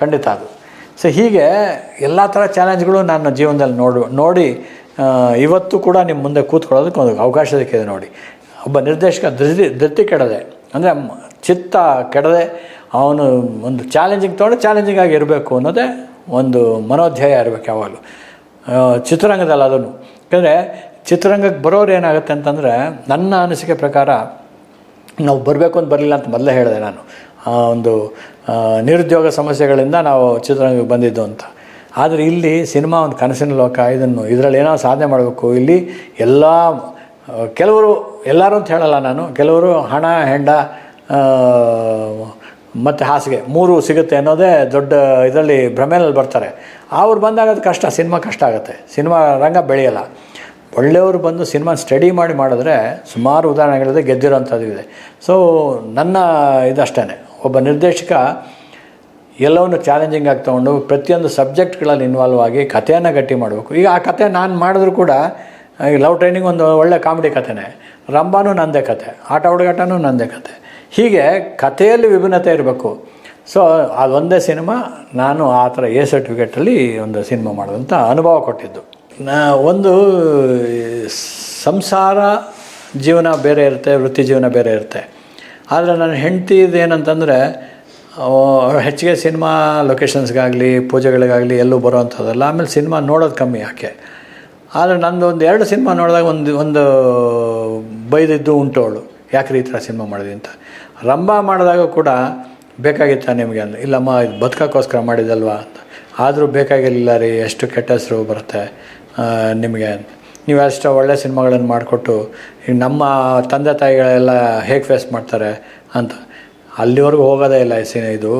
ಖಂಡಿತ ಅದು. ಸೊ ಹೀಗೆ ಎಲ್ಲ ಥರ ಚಾಲೆಂಜ್ಗಳು ನನ್ನ ಜೀವನದಲ್ಲಿ ನೋಡು, ನೋಡಿ ಇವತ್ತು ಕೂಡ ನಿಮ್ಮ ಮುಂದೆ ಕೂತ್ಕೊಳ್ಳೋದಕ್ಕೆ ಒಂದು ಅವಕಾಶ ಸಿಕ್ಕಿದೆ ನೋಡಿ. ಒಬ್ಬ ನಿರ್ದೇಶಕ ಧೃತಿ ಧೃತಿ ಕೆಡದೆ, ಅಂದರೆ ಚಿತ್ತ ಕೆಡದೆ ಅವನು ಒಂದು ಚಾಲೆಂಜಿಂಗ್ ತೊಗೊಂಡು ಚಾಲೆಂಜಿಂಗ್ ಆಗಿ ಇರಬೇಕು ಅನ್ನೋದೇ ಒಂದು ಮನೋಧ್ಯಾಯ ಇರಬೇಕು ಯಾವಾಗಲೂ. ಚಿತ್ರರಂಗದಲ್ಲಿ ಅದನ್ನು. ಯಾಕಂದರೆ ಚಿತ್ರರಂಗಕ್ಕೆ ಬರೋರು ಏನಾಗುತ್ತೆ ಅಂತಂದರೆ ನನ್ನ ಅನಿಸಿಕೆ ಪ್ರಕಾರ ನಾವು ಬರಬೇಕು ಅಂತ ಬರಲಿಲ್ಲ ಅಂತ ಮೊದಲೇ ಹೇಳಿದೆ ನಾನು. ಆ, ಒಂದು ನಿರುದ್ಯೋಗ ಸಮಸ್ಯೆಗಳಿಂದ ನಾವು ಚಿತ್ರರಂಗಕ್ಕೆ ಬಂದಿದ್ದು ಅಂತ. ಆದರೆ ಇಲ್ಲಿ ಸಿನಿಮಾ ಒಂದು ಕನಸಿನ ಲೋಕ, ಇದನ್ನು ಇದರಲ್ಲಿ ಏನೋ ಸಾಧನೆ ಮಾಡಬೇಕು. ಇಲ್ಲಿ ಎಲ್ಲ ಕೆಲವರು, ಎಲ್ಲರೂ ಅಂತ ಹೇಳಲ್ಲ ನಾನು. ಕೆಲವರು ಹಣ, ಹೆಂಡ ಮತ್ತು ಹಾಸಿಗೆ ಮೂರು ಸಿಗುತ್ತೆ ಅನ್ನೋದೇ ದೊಡ್ಡ ಇದರಲ್ಲಿ ಭ್ರಮೆಯಲ್ಲಿ ಬರ್ತಾರೆ. ಅವ್ರು ಬಂದಾಗ ಅದು ಕಷ್ಟ, ಸಿನಿಮಾ ಕಷ್ಟ ಆಗುತ್ತೆ. ಸಿನಿಮಾ ರಂಗ ಬೆಳೆಯಲ್ಲ. ಒಳ್ಳೆಯವರು ಬಂದು ಸಿನಿಮಾ ಸ್ಟಡಿ ಮಾಡಿ ಮಾಡಿದ್ರೆ ಸುಮಾರು ಉದಾಹರಣೆಗಳಿದೆ ಗೆದ್ದಿರೋಂಥದ್ದು ಇದೆ. ಸೊ ನನ್ನ ಇದಷ್ಟೇ ಒಬ್ಬ ನಿರ್ದೇಶಕ ಎಲ್ಲವನ್ನು ಚಾಲೆಂಜಿಂಗ್ ಆಗಿ ತೊಗೊಂಡು ಪ್ರತಿಯೊಂದು ಸಬ್ಜೆಕ್ಟ್ಗಳಲ್ಲಿ ಇನ್ವಾಲ್ವ್ ಆಗಿ ಕಥೆಯನ್ನು ಗಟ್ಟಿ ಮಾಡಬೇಕು. ಈಗ ಆ ಕತೆ ನಾನು ಮಾಡಿದ್ರೂ ಕೂಡ, ಈ ಲವ್ ಟ್ರೈನಿಂಗ್ ಒಂದು ಒಳ್ಳೆ ಕಾಮಿಡಿ ಕಥೆನೇ. ರಂಬಾನು ನಂದೇ ಕತೆ ಆಟ ಹುಡುಗಾಟನೂ ನಂದೇ ಕತೆ ಹೀಗೆ ಕಥೆಯಲ್ಲಿ ವಿಭಿನ್ನತೆ ಇರಬೇಕು. ಸೊ ಅದೊಂದೇ ಸಿನಿಮಾ, ನಾನು ಆ ಥರ ಎ ಸರ್ಟಿಫಿಕೇಟಲ್ಲಿ ಒಂದು ಸಿನಿಮಾ ಮಾಡೋದಂತ ಅನುಭವ ಕೊಟ್ಟಿದ್ದು. ಒಂದು ಸಂಸಾರ ಜೀವನ ಬೇರೆ ಇರುತ್ತೆ, ವೃತ್ತಿ ಜೀವನ ಬೇರೆ ಇರುತ್ತೆ. ಆದರೆ ನನ್ನ ಹೆಂಡ್ತಿದು ಏನಂತಂದರೆ ಹೆಚ್ಚಿಗೆ ಸಿನಿಮಾ ಲೊಕೇಶನ್ಸ್ಗಾಗಲಿ, ಪೂಜೆಗಳಿಗಾಗಲಿ ಎಲ್ಲೂ ಬರೋವಂಥದ್ದಲ್ಲ. ಆಮೇಲೆ ಸಿನಿಮಾ ನೋಡೋದು ಕಮ್ಮಿ ಯಾಕೆ? ಆದರೆ ನಂದು ಒಂದು ಎರಡು ಸಿನಿಮಾ ನೋಡಿದಾಗ ಒಂದು ಒಂದು ಬೈದಿದ್ದು ಉಂಟು ಅವಳು. ಯಾಕ್ರಿ ಈ ಥರ ಸಿನಿಮಾ ಮಾಡಿದೆ ಅಂತ? ರಂಭ ಮಾಡಿದಾಗ ಕೂಡ ಬೇಕಾಗಿತ್ತಾ ನಿಮಗೆ ಅಂದರೆ ಇಲ್ಲಮ್ಮ, ಇದು ಬದುಕೋಕ್ಕೋಸ್ಕರ ಮಾಡಿದಲ್ವಾ ಅಂತ. ಆದರೂ ಬೇಕಾಗಿರಲಿಲ್ಲ ರೀ, ಎಷ್ಟು ಕೆಟ್ಟ ಹೆಸರು ಬರುತ್ತೆ ನಿಮಗೆ ನೀವು ಅಷ್ಟು ಒಳ್ಳೆ ಸಿನಿಮಾಗಳನ್ನು ಮಾಡಿಕೊಟ್ಟು ಈಗ ನಮ್ಮ ತಂದೆ ತಾಯಿಗಳೆಲ್ಲ ಹೇಗೆ ಫೇಸ್ ಮಾಡ್ತಾರೆ ಅಂತ. ಅಲ್ಲಿವರೆಗೂ ಹೋಗೋದೇ ಇಲ್ಲ ಈ ಸಿನಿ ಇದು,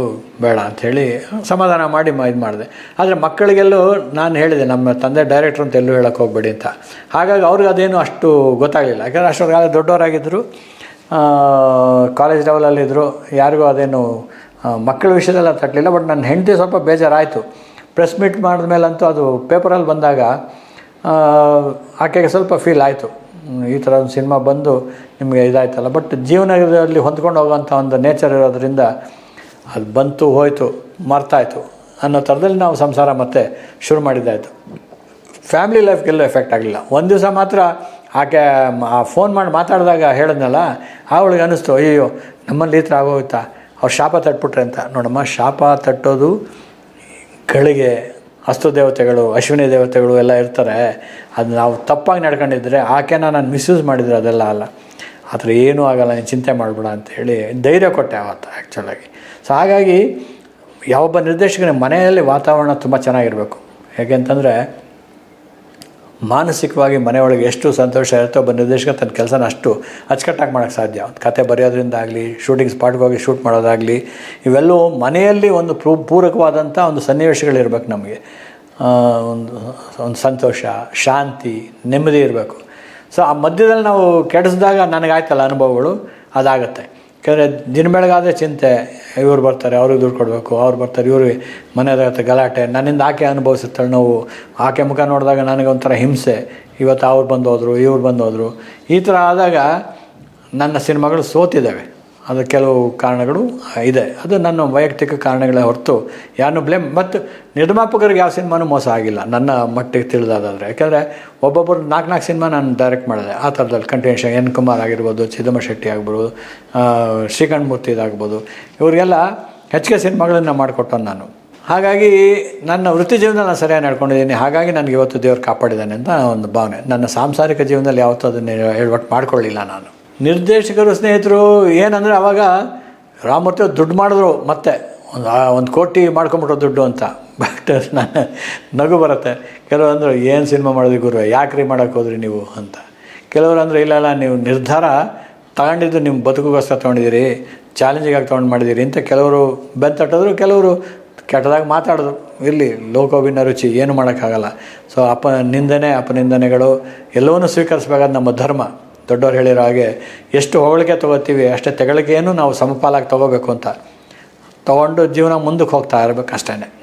ಬೇಡ ಅಂಥೇಳಿ ಸಮಾಧಾನ ಮಾಡಿ ಇದು ಮಾಡಿದೆ. ಆದರೆ ಮಕ್ಕಳಿಗೆಲ್ಲೂ ನಾನು ಹೇಳಿದೆ, ನಮ್ಮ ತಂದೆ ಡೈರೆಕ್ಟ್ರ್ ಅಂತ ಎಲ್ಲೂ ಹೇಳೋಕ್ಕೆ ಹೋಗ್ಬೇಡಿ ಅಂತ. ಹಾಗಾಗಿ ಅವ್ರಿಗೆ ಅದೇನು ಅಷ್ಟು ಗೊತ್ತಾಗಲಿಲ್ಲ. ಯಾಕಂದರೆ ಅಷ್ಟೊಂದು ದೊಡ್ಡವರಾಗಿದ್ದರು. ಕಾಲೇಜ್ ಲೆವೆಲಲ್ಲಿದ್ದರು ಯಾರಿಗೂ ಅದೇನು ಮಕ್ಕಳ ವಿಷಯದಲ್ಲ ತಟ್ಟಲಿಲ್ಲ ಬಟ್ ನನ್ನ ಹೆಂಡತಿ ಸ್ವಲ್ಪ ಬೇಜಾರಾಯಿತು. ಪ್ರೆಸ್ ಮೀಟ್ ಮಾಡಿದ್ಮೇಲಂತೂ ಅದು ಪೇಪರಲ್ಲಿ ಬಂದಾಗ ಆಕೆಗೆ ಸ್ವಲ್ಪ ಫೀಲ್ ಆಯಿತು. ಈ ಥರ ಒಂದು ಸಿನಿಮಾ ಬಂದು ನಿಮಗೆ ಇದಾಯ್ತಲ್ಲ. ಬಟ್ ಜೀವನದಲ್ಲಿ ಹೊಂದ್ಕೊಂಡು ಹೋಗುವಂಥ ಒಂದು ನೇಚರ್ ಇರೋದ್ರಿಂದ ಅದು ಬಂತು, ಹೋಯಿತು, ಮರ್ತಾಯಿತು ಅನ್ನೋ ಥರದಲ್ಲಿ ನಾವು ಸಂಸಾರ ಮತ್ತೆ ಶುರು ಮಾಡಿದ್ದಾಯಿತು. ಫ್ಯಾಮಿಲಿ ಲೈಫ್ಗೆಲ್ಲೂ ಎಫೆಕ್ಟ್ ಆಗಲಿಲ್ಲ. ಒಂದು ದಿವಸ ಮಾತ್ರ ಆಕೆ ಫೋನ್ ಮಾಡಿ ಮಾತಾಡಿದಾಗ ಹೇಳಿದ್ನಲ್ಲ, ಅವಳಿಗೆ ಅನ್ನಿಸ್ತು ಅಯ್ಯೋ ನಮ್ಮಲ್ಲಿ ಈ ಥರ ಆಗೋಗುತ್ತಾ ಅವ್ರು ಶಾಪ ತಟ್ಬಿಟ್ರೆ ಅಂತ. ನೋಡಮ್ಮ, ಶಾಪ ತಟ್ಟೋದು ಗಳಿಗೆ ಅಸ್ತು ದೇವತೆಗಳು, ಅಶ್ವಿನಿ ದೇವತೆಗಳು ಎಲ್ಲ ಇರ್ತಾರೆ. ಅದು ನಾವು ತಪ್ಪಾಗಿ ನಡ್ಕೊಂಡಿದ್ರೆ ಆಕೆನ ನಾನು ಮಿಸ್ಯೂಸ್ ಮಾಡಿದರೆ ಅದೆಲ್ಲ ಅಲ್ಲ. ಆ ಥರ ಏನೂ ಆಗಲ್ಲ, ನೀನು ಚಿಂತೆ ಮಾಡಬೇಡ ಅಂತೇಳಿ ಧೈರ್ಯ ಕೊಟ್ಟೆ ಆವತ್ತು ಆ್ಯಕ್ಚುಲಾಗಿ ಸೊ ಹಾಗಾಗಿ ಯಾವೊಬ್ಬ ನಿರ್ದೇಶಕನ ಮನೆಯಲ್ಲಿ ವಾತಾವರಣ ತುಂಬ ಚೆನ್ನಾಗಿರಬೇಕು. ಯಾಕೆಂತಂದರೆ ಮಾನಸಿಕವಾಗಿ ಮನೆಯೊಳಗೆ ಎಷ್ಟು ಸಂತೋಷ ಇರುತ್ತೋ ಒಬ್ಬ ನಿರ್ದೇಶಕ ತನ್ನ ಕೆಲಸನ ಅಷ್ಟು ಅಚ್ಚುಕಟ್ಟಾಗಿ ಮಾಡೋಕ್ಕೆ ಸಾಧ್ಯ. ಒಂದು ಕತೆ ಬರೆಯೋದ್ರಿಂದ ಆಗಲಿ ಶೂಟಿಂಗ್ ಸ್ಪಾಟ್ಗೆ ಹೋಗಿ ಶೂಟ್ ಮಾಡೋದಾಗಲಿ, ಇವೆಲ್ಲವೂ ಮನೆಯಲ್ಲಿ ಒಂದು ಪೂ ಪೂರಕವಾದಂಥ ಒಂದು ಸನ್ನಿವೇಶಗಳಿರ್ಬೇಕು ನಮಗೆ. ಒಂದು ಒಂದು ಸಂತೋಷ, ಶಾಂತಿ, ನೆಮ್ಮದಿ ಇರಬೇಕು. ಸೊ ಆ ಮಧ್ಯದಲ್ಲಿ ನಾವು ಕೆಡಿಸಿದಾಗ ನನಗಾಯ್ತಲ್ಲ ಅನುಭವಗಳು? ಅದಾಗುತ್ತೆ. ಯಾಕಂದರೆ ದಿನ ಬೆಳಗಾದರೆ ಚಿಂತೆ, ಇವ್ರು ಬರ್ತಾರೆ, ಅವ್ರಿಗೆ ದುಡ್ಡು ಕೊಡಬೇಕು, ಅವ್ರು ಬರ್ತಾರೆ, ಇವ್ರಿಗೆ ಮನೆಯದಾಗತ್ತೆ ಗಲಾಟೆ. ನನ್ನಿಂದ ಆಕೆ ಅನುಭವಿಸುತ್ತಾಳೆ ನೋವು. ಆಕೆ ಮುಖ ನೋಡಿದಾಗ ನನಗೆ ಒಂಥರ ಹಿಂಸೆ. ಇವತ್ತು ಅವ್ರು ಬಂದು ಹೋದರು ಇವ್ರು ಬಂದು ಹೋದರು ಈ ಥರ ಆದಾಗ ನನ್ನ ಸಿನಿಮಾಗಳು ಸೋತಿದ್ದಾವೆ. ಅದು ಕೆಲವು ಕಾರಣಗಳು ಇದೆ. ಅದು ನನ್ನ ವೈಯಕ್ತಿಕ ಕಾರಣಗಳೇ ಹೊರತು ಯಾರನ್ನೂ ಬ್ಲೇಮ್ ಮತ್ತು ನಿರ್ಮಾಪಕರಿಗೆ ಯಾವ ಸಿನಿಮಾನೂ ಮೋಸ ಆಗಿಲ್ಲ. ನನ್ನ ಮಟ್ಟಿಗೆ ತಿಳಿದಾದ್ರೆ ಯಾಕೆಂದರೆ ಒಬ್ಬೊಬ್ಬರು ನಾಲ್ಕು ನಾಲ್ಕು ಸಿನಿಮಾ ನಾನು ಡೈರೆಕ್ಟ್ ಮಾಡಿದೆ. ಆ ಥರದಲ್ಲಿ ಕಂಟಿನ್ಯೂಷನ್ ಎನ್ ಕುಮಾರ್ ಆಗಿರ್ಬೋದು, ಚಿದಂಬರ ಶೆಟ್ಟಿ ಆಗ್ಬೋದು ಶ್ರೀಕಂಠ ಮೂರ್ತಿ ಇದಾಗ್ಬೋದು. ಇವರಿಗೆಲ್ಲ ಹೆಚ್ಚಿಗೆ ಸಿನಿಮಾಗಳನ್ನು ಮಾಡಿಕೊಟ್ಟು ನಾನು. ಹಾಗಾಗಿ ನನ್ನ ವೃತ್ತಿ ಜೀವನ ನಾನು ಸರಿಯಾಗಿ ನಡ್ಕೊಂಡಿದ್ದೀನಿ. ಹಾಗಾಗಿ ನನಗೆ ಇವತ್ತು ದೇವರು ಕಾಪಾಡಿದ್ದಾನೆ ಅಂತ ಒಂದು ಭಾವನೆ. ನನ್ನ ಸಾಂಸಾರಿಕ ಜೀವನದಲ್ಲಿ ಯಾವತ್ತೂ ಅದನ್ನು ಎಡವಟ್ಟು ಮಾಡಿಕೊಳ್ಳಿಲ್ಲ ನಾನು. ನಿರ್ದೇಶಕರು ಸ್ನೇಹಿತರು, ಏನಂದರೆ ಅವಾಗ ರಾಮಮೂರ್ತಿ ದುಡ್ಡು ಮಾಡಿದ್ರು ಮತ್ತೆ. ಒಂದು ಒಂದು ಕೋಟಿ ಮಾಡ್ಕೊಂಬಿಟ್ರು ದುಡ್ಡು ಅಂತ. ಬಟ್ ನಾನು ನಗು ಬರುತ್ತೆ. ಕೆಲವರು ಅಂದರು ಏನು ಸಿನಿಮಾ ಮಾಡಿದ್ರಿ ಗುರು ಯಾಕ್ರಿ ಮಾಡೋಕ್ಕೆ ಹೋದ್ರಿ ನೀವು? ಅಂತ. ಕೆಲವರು ಅಂದರೆ ಇಲ್ಲ ಇಲ್ಲ, ನೀವು ನಿರ್ಧಾರ ತಗೊಂಡಿದ್ದು ನಿಮ್ಮ ಬದುಕುಗೋಸ್ಕರ ತೊಗೊಂಡಿದ್ದೀರಿ. ಚಾಲೆಂಜಿಗಾಗಿ ತೊಗೊಂಡು ಮಾಡಿದ್ದೀರಿ. ಅಂತ ಕೆಲವರು ಬೆಂತಟ್ಟಿದ್ರು ಕೆಲವರು ಕೆಟ್ಟದಾಗಿ ಮಾತಾಡಿದ್ರು. ಇರಲಿ, ಲೋಕೋಭಿನ್ನ ರುಚಿ, ಏನು ಮಾಡೋಕ್ಕಾಗಲ್ಲ. ಸೊ ಅಪ ನಿಂದನೆ ಅಪನಿಂದನೆಗಳು ಎಲ್ಲವನ್ನೂ ಸ್ವೀಕರಿಸಬೇಕಾದ ನಮ್ಮ ಧರ್ಮ. ದೊಡ್ಡವ್ರು ಹೇಳಿರೋ ಹಾಗೆ, ಎಷ್ಟು ಹೊಗಳಿಕೆ ತೊಗೋತೀವಿ, ಅಷ್ಟೇ ತೆಗಳಿಕೆಯನ್ನು ನಾವು ಸಮಪಾಲಾಗಿ ತೊಗೋಬೇಕು ಅಂತ. ತೊಗೊಂಡು ಜೀವನ ಮುಂದಕ್ಕೆ ಹೋಗ್ತಾ ಇರಬೇಕು ಅಷ್ಟೇ